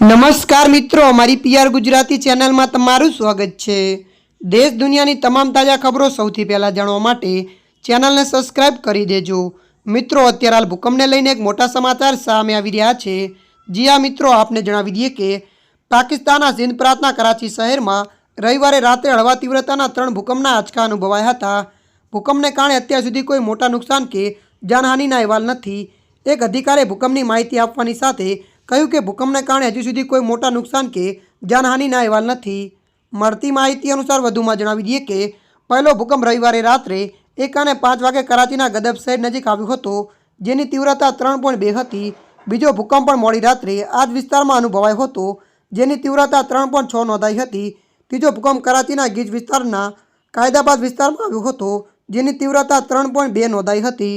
નમસ્કાર મિત્રો, અમારી પીઆર ગુજરાતી ચેનલમાં તમારું સ્વાગત છે. દેશ દુનિયાની તમામ તાજા ખબરો સૌથી પહેલાં જાણવા માટે ચેનલને સબસ્ક્રાઇબ કરી દેજો. મિત્રો, અત્યારે હાલ ભૂકંપને લઈને એક મોટા સમાચાર સામે આવી રહ્યા છે. જી આ મિત્રો, આપને જણાવી દઈએ કે પાકિસ્તાનના સિંધ પ્રાંતના કરાચી શહેરમાં રવિવારે રાત્રે હળવા તીવ્રતાના ત્રણ ભૂકંપના આંચકા અનુભવાયા હતા. ભૂકંપને કારણે અત્યાર સુધી કોઈ મોટા નુકસાન કે જાનહાનિના અહેવાલ નથી. એક અધિકારીએ ભૂકંપની માહિતી આપવાની સાથે કહ્યું કે ભૂકંપને કારણે હજુ સુધી કોઈ મોટા નુકસાન કે જાનહાનિના અહેવાલ નથી. મળતી માહિતી અનુસાર વધુમાં જણાવી દઈએ કે, પહેલો ભૂકંપ રવિવારે રાત્રે એક અને પાંચ વાગે કરાચીના ગદબ શહેર નજીક આવ્યો હતો, જેની તીવ્રતા ત્રણ પોઈન્ટ બે હતી. બીજો ભૂકંપ પણ મોડી રાત્રે આ જ વિસ્તારમાં અનુભવાયો હતો, જેની તીવ્રતા ત્રણ પોઈન્ટ છ નોંધાઈ હતી. ત્રીજો ભૂકંપ કરાચીના ગીજ વિસ્તારના કાયદાબાદ વિસ્તારમાં આવ્યો હતો, જેની તીવ્રતા ત્રણ પોઈન્ટ બે નોંધાઈ હતી.